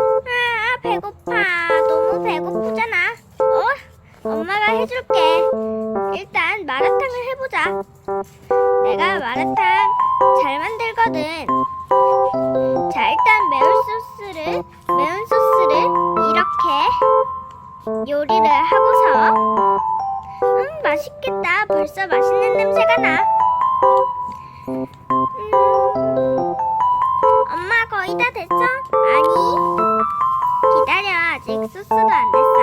아, 배고파. 너무 배고프잖아. 어? 엄마가 해줄게. 일단 마라탕을 해보자. 내가 마라탕 잘 만들거든. 자, 일단 매운 소스를, 매운 소스를 이렇게 요리를 하고서, 음, 맛있겠다. 벌써 맛있는 냄새가 나. 음, 엄마 거의 다 됐어? 아니. 기다려. 아직 소스도 안 됐어.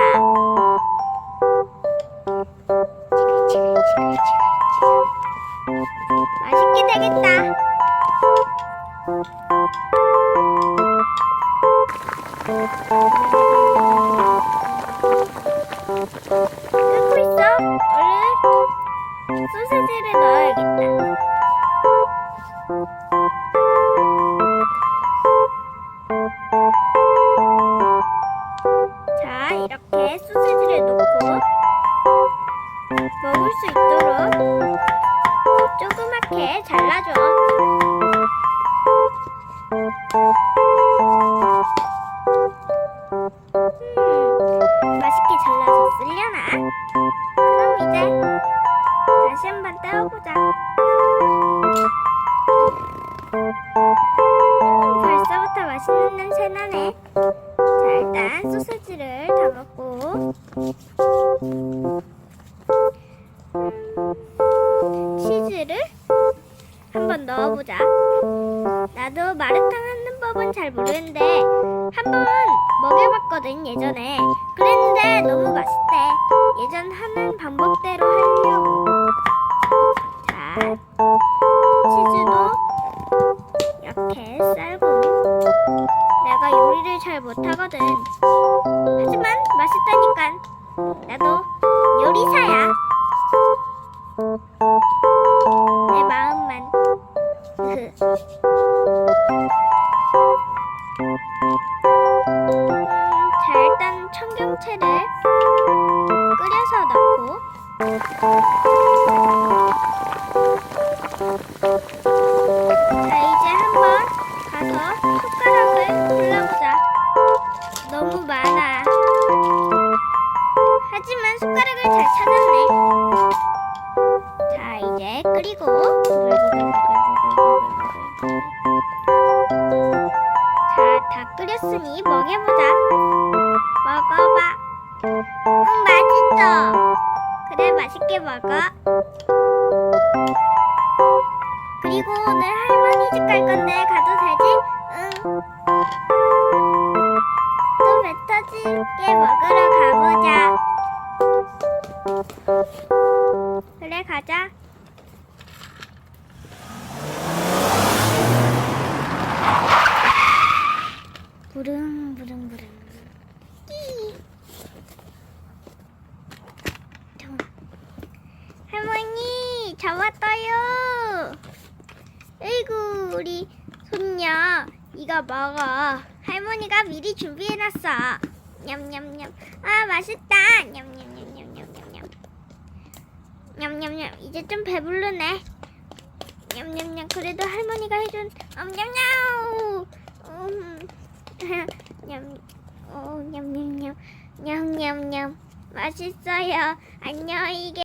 맛있게 되겠다. 자, 이렇게 소세지를 놓고 먹을 수 있도록 조그맣게 잘라줘. 음, 맛있게 잘라졌으려나? 냄새 나네. 자, 일단 소세지를 담았고 음, 치즈를 한번 넣어보자. 나도 마라탕 하는 법은 잘 모르는데 한번 먹여봤거든 예전에. 그랬는데 너무 맛있대. 예전 하는 방법대로 하려고. 자, 치즈도 이렇게. 내가 요리를 잘 못하거든. 하지만 맛있다니까. 나도 요리사야. 내 마음만. 음, 자, 일단 청경채를 하지만 숟가락을 잘 찾았네. 자, 이제 끓이고. 자, 다 끓였으니 먹여보자. 먹어봐. 응, 맛있어. 그래, 맛있게 먹어. 그리고 오늘 할머니 집 갈 건데 가도 되지? 응. 또배 터지게 먹으러 가보자. 그래, 가자. 부릉, 부릉, 부릉. 끼. 잠깐만. 할머니, 잡았어요. 아이고, 우리 손녀. 이거 먹어. 할머니가 미리 준비해놨어. 냠냠냠. 아, 맛있다. 냠냠냠냠냠냠냠. 냠냠냠. 이제 좀 배부르네. 냠냠냠. 그래도 할머니가 해준 냠냠냠. 음. 냠. 오, 냠냠냠. 냠냠냠. 맛있어요. 안녕히 계